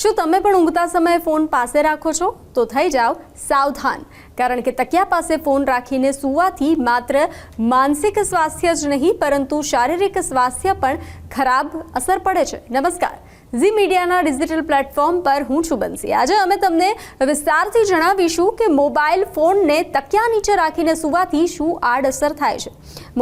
શું તમે પણ ઊંઘતા સમયે ફોન પાસે રાખો છો? તો થઈ જાઓ સાવધાન. કારણ કે તકિયા પાસે ફોન રાખીને સૂવાથી માત્ર માનસિક સ્વાસ્થ્ય જ નહીં, પરંતુ શારીરિક સ્વાસ્થ્ય પણ ખરાબ અસર પડે છે. નમસ્કાર. ઝી મીડિયાના ડિજિટલ પ્લેટફોર્મ પર હું છું બંસી. આજે અમે તમને વિસ્તારથી જણાવીશું કે મોબાઈલ ફોનને તકિયા નીચે રાખીને સૂવાથી શું આડઅસર થાય છે.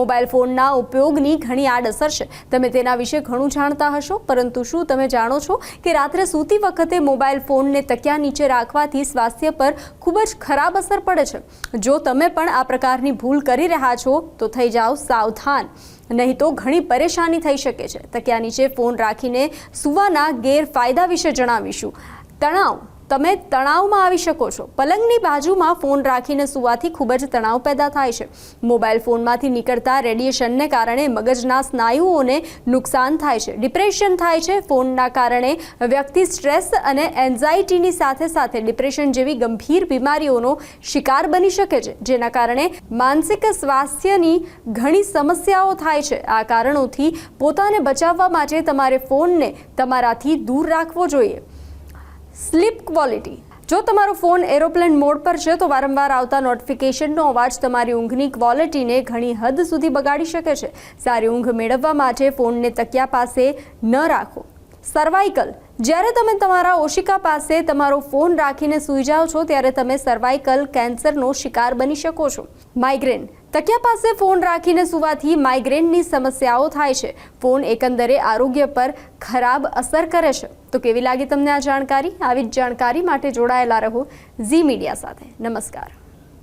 મોબાઈલ ફોનના ઉપયોગની ઘણી આડઅસર છે. તમે તેના વિશે ઘણું જાણતા હશો, પરંતુ શું તમે જાણો છો કે રાત્રે સૂતી વખતે મોબાઈલ ફોનને તકિયા નીચે રાખવાથી સ્વાસ્થ્ય પર ખૂબ જ ખરાબ અસર પડે છે? જો તમે પણ આ પ્રકારની ભૂલ કરી રહ્યા છો, તો થઈ જાઓ સાવધાન. નહીં તો ઘણી પરેશાની થઈ શકે છે. તકિયા નીચે ફોન રાખીને સૂવાના ગેરફાયદા વિશે જણાવીશું. તણાવ તમે તણાવમાં આવી શકો છો. પલંગની બાજુમાં ફોન રાખીને સૂવાથી ખૂબ જ તણાવ પેદા થાય છે. મોબાઈલ ફોનમાંથી નીકળતા રેડિયેશનને કારણે મગજના સ્નાયુઓને નુકસાન થાય છે. ડિપ્રેશન થાય છે. ફોનના કારણે વ્યક્તિ સ્ટ્રેસ અને એન્ઝાઇટીની સાથે સાથે ડિપ્રેશન જેવી ગંભીર બીમારીઓનો શિકાર બની શકે છે. જેના કારણે માનસિક સ્વાસ્થ્યની ઘણી સમસ્યાઓ થાય છે. આ કારણોથી પોતાને બચાવવા માટે તમારે ફોનને તમારાથી દૂર રાખવો જોઈએ. Sleep quality. જો તમારો ફોન એરોપ્લેન મોડ પર છે, તો વારંવાર આવતા નોટિફિકેશનનો અવાજ તમારી ઊંઘની ક્વોલિટીને ઘણી હદ સુધી બગાડી શકે છે. સારી ઊંઘ મેળવવા માટે ફોનને તકિયા પાસે ન રાખો. સર્વાઇકલ જ્યારે તમે તમારા ઓશિકા પાસે તમારો ફોન રાખીને સૂઈ જાઓ છો, ત્યારે તમે સર્વાઇકલ કેન્સરનો શિકાર બની શકો છો. માઇગ્રેન તકિયા પાસે ફોન રાખીને સૂવાથી માઇગ્રેનની સમસ્યાઓ થાય છે. ફોન એકંદરે આરોગ્ય પર ખરાબ અસર કરે છે. તો કેવી લાગી તમને આ જાણકારી? આવી જ જાણકારી માટે જોડાયેલા રહો ઝી મીડિયા સાથે. નમસ્કાર.